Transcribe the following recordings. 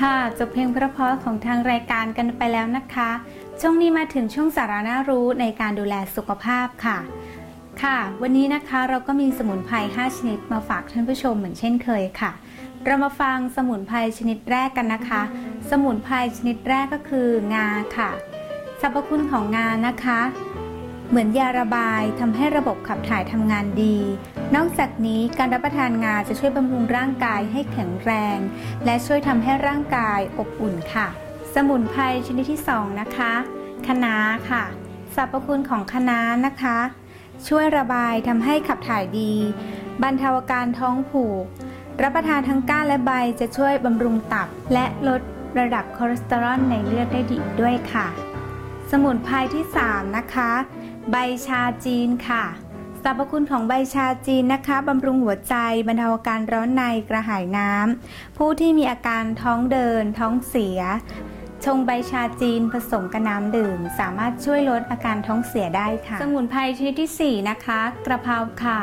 ค่ะ จบเพลงเพราะๆของทางรายการกันไปแล้วนะคะ ช่วงนี้มาถึงช่วงสาระน่ารู้ในการดูแลสุขภาพค่ะ ค่ะ วันนี้นะคะเราก็มีสมุนไพร 5 ชนิดมาฝากท่านผู้ชมเหมือนเช่นเคยค่ะ เรามาฟังสมุนไพรชนิดแรกกันนะคะ สมุนไพรชนิดแรกก็คืองาค่ะ สรรพคุณของงานะคะ เหมือนยาระบายทำให้ระบบขับถ่ายทำงานดี นอกจากนี้การรับประทานงาจะช่วยบำรุงร่างกายให้แข็งแรง และช่วยทำให้ร่างกายอบอุ่นค่ะ สมุนไพรชนิดที่ 2 นะคะคะน้าค่ะสรรพคุณของคะน้านะคะ ช่วยระบายทำให้ขับถ่ายดี บรรเทาอาการท้องผูก รับประทานทั้งก้านและใบจะช่วยบำรุงตับ และลดระดับคอเลสเตอรอลในเลือดได้ดีด้วยค่ะ สมุนไพรที่ 3 นะคะ ใบชาจีนค่ะสรรพคุณของใบชาจีนนะคะบำรุงหัวใจบรรเทาอาการร้อนในกระหายน้ำผู้ที่มีอาการท้องเดิน ท้องเสีย ชงใบชาจีนผสมกับน้ำดื่ม สามารถช่วยลดอาการท้องเสียได้ค่ะ สมุนไพรชนิดที่ 4 นะคะ กระเพราค่ะ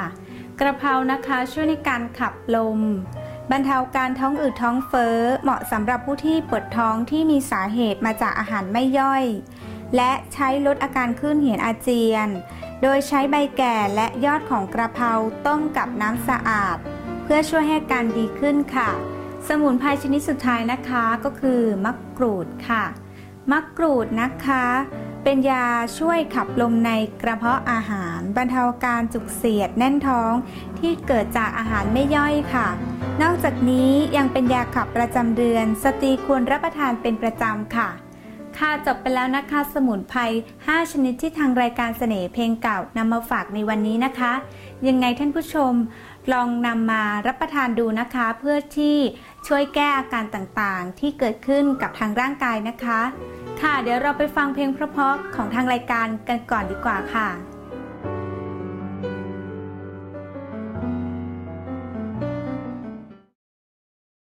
กระเพรานะคะช่วยในการขับลม บรรเทาการท้องอืดท้องเฟ้อเหมาะสำหรับผู้ที่ปวดท้องที่มีสาเหตุมาจากอาหารไม่ย่อย และใช้ลดอาการคลื่นเหียนอาเจียน โดยใช้ใบแก่และยอดของกระเพราต้มกับน้ำสะอาด เพื่อช่วยให้การดีขึ้นค่ะ สมุนไพรชนิดสุดท้ายนะคะก็คือมะกรูดค่ะ มะกรูดนะคะ เป็นยาช่วยขับลมในกระเพาะอาหาร บรรเทาการจุกเสียดแน่นท้องที่เกิดจากอาหารไม่ย่อยค่ะ นอกจากนี้ยังเป็นยาขับประจำเดือน สตรีควรรับประทานเป็นประจำค่ะ ค่ะจบไปแล้วนะคะสมุนไพร 5 ชนิดที่ทางรายการเสน่ห์เพลงเก่านำมาฝากในวันนี้นะคะ ยังไงท่านผู้ชมลองนำมารับประทานดูนะคะ เพื่อที่ช่วยแก้อาการต่างๆ ที่เกิดขึ้นกับทางร่างกายนะคะ ค่ะเดี๋ยวเราไปฟังเพลงเพราะๆของทางรายการกันก่อนดีกว่าค่ะ